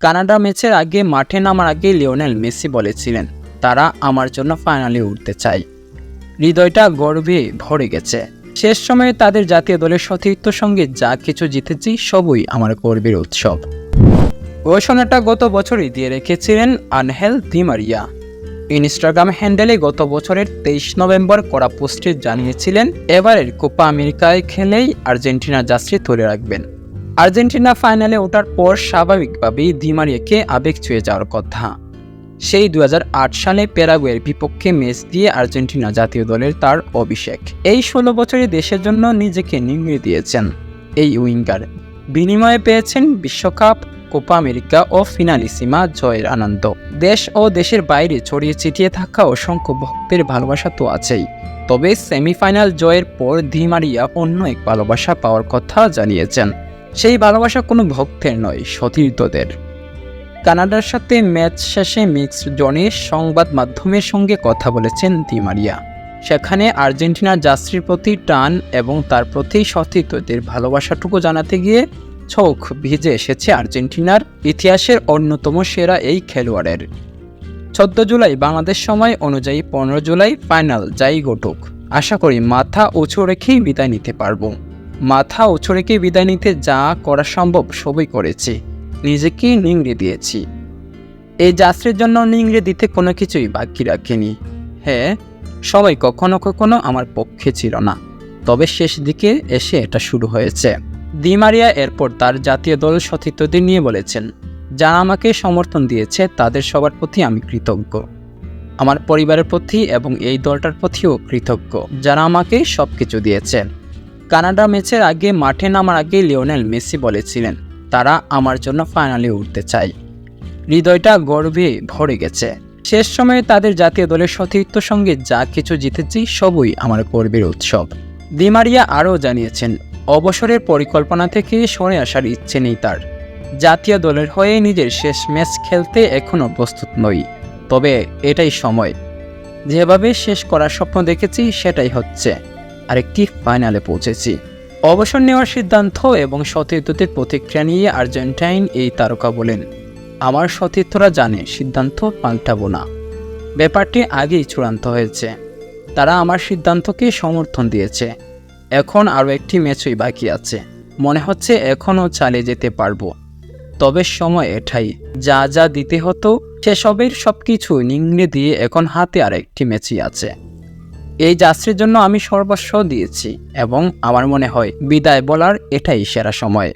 Canada ম্যাচের আগে মাঠে নামার আগে লিওনেল মেসি বলেছিলেন, তারা আমার জন্য ফাইনালে উঠতে চায়। হৃদয়টা গর্বে ভরে গেছে। শেষ সময়ে তাদের জাতীয় দলের সতীর্থ সঙ্গে যা কিছু জিতেছি, সবই আমার গর্বের উৎসব। ঘোষণাটা গত বছরই দিয়ে রেখেছিলেন আনহেল দিমারিয়া ইনস্টাগ্রাম হ্যান্ডেলে গত বছরের তেইশ নভেম্বর করা পোস্টে জানিয়েছিলেন, এবারের কোপা আমেরিকায় খেলেই আর্জেন্টিনা যাত্রী তুলে রাখবেন। আর্জেন্টিনা ফাইনালে ওঠার পর স্বাভাবিকভাবেই দিমারিয়াকে আবেগ ছুঁয়ে যাওয়ার কথা। সেই দুই হাজার আট সালে প্যারাগুয়ের বিপক্ষে ম্যাচ দিয়ে আর্জেন্টিনা জাতীয় দলের তার অভিষেক। এই ষোলো বছরে দেশের জন্য নিজেকে নিংড়ে দিয়েছেন এই উইঙ্গার। বিনিময়ে পেয়েছেন বিশ্বকাপ, কোপা আমেরিকা ও ফিনালিসিমা জয়ের আনন্দ। দেশ ও দেশের বাইরে ছড়িয়ে ছিটিয়ে থাকা অসংখ্য ভক্তের ভালোবাসা তো আছেই। তবে সেমিফাইনাল জয়ের পর দিমারিয়া অন্য এক ভালোবাসা পাওয়ার কথা জানিয়েছেন। সেই ভালোবাসা কোনো ভক্তের নয়, সতীর্থদের। কানাডার সাথে ম্যাচ শেষে মিক্সড জোনে সংবাদ মাধ্যমের সঙ্গে কথা বলেছেন দিমারিয়া সেখানে আর্জেন্টিনার যাত্রীর প্রতি টান এবং তার প্রতি সতীর্থদের ভালোবাসাটুকু জানাতে গিয়ে চোখ ভিজে এসেছে আর্জেন্টিনার ইতিহাসের অন্যতম সেরা এই খেলোয়াড়ের। চোদ্দ জুলাই বাংলাদেশ সময় অনুযায়ী পনেরো জুলাই ফাইনাল যাই ঘটুক। আশা করি মাথা উঁচু রেখেই বিদায় নিতে পারব। মাথা রেখে বিদায় নিতে যা করা সম্ভব সবই করেছি। নিজেকে নিংড়ে দিয়েছি। এই যাত্রীর জন্য নিংড়ে দিতে কোনো কিছুই বাকি রাখিনি। হ্যাঁ সবাই কখনো কখনো আমার পক্ষে ছিল না। তবে শেষ দিকে এসে এটা শুরু হয়েছে। দিমারিয়া এরপর তার জাতীয় দল সতীর্থদের নিয়ে বলেছেন যারা আমাকে সমর্থন দিয়েছে, তাদের সবার প্রতি আমি কৃতজ্ঞ। আমার পরিবারের প্রতি এবং এই দলটার প্রতিও কৃতজ্ঞ, যারা আমাকে সব কিছু দিয়েছে। কানাডা ম্যাচের আগে মাঠে নামার আগে লিওনেল মেসি বলেছিলেন, তারা আমার জন্য ফাইনালে উঠতে চায়। হৃদয়টা গর্বে ভরে গেছে। শেষ সময়ে তাদের জাতীয় দলের সতীর্থ সঙ্গে যা কিছু জিতেছি, সবই আমার গর্বের উৎসব। দিমারিয়া আরও জানিয়েছেন, অবসরের পরিকল্পনা থেকে সরে আসার ইচ্ছে নেই তার। জাতীয় দলের হয়ে নিজের শেষ ম্যাচ খেলতে এখনও প্রস্তুত নই। তবে এটাই সময়। যেভাবে শেষ করার স্বপ্ন দেখেছি, সেটাই হচ্ছে। আরেকটি ফাইনালে পৌঁছেছি। অবসর নেওয়ার সিদ্ধান্ত এবং সতীর্থদের প্রতিক্রিয়া নিয়ে আর্জেন্টাইন এই তারকা বলেন, আমার সতীর্থরা জানে, সিদ্ধান্ত পাল্টাবো না। ব্যাপারটি আগেই চূড়ান্ত হয়েছে। তারা আমার সিদ্ধান্তকে সমর্থন দিয়েছে। এখন আরও একটি ম্যাচই বাকি আছে। মনে হচ্ছে এখনও চালিয়ে যেতে পারব। তবে সময় এটাই। যা যা দিতে হতো, সেসবের সব কিছু নিংড়ে দিয়ে এখন হাতে আর একটি ম্যাচই আছে। এই যাত্রীর জন্য আমি সর্বস্ব দিয়েছি এবং আমার মনে হয় বিদায় বলার এটাই সেরা সময়।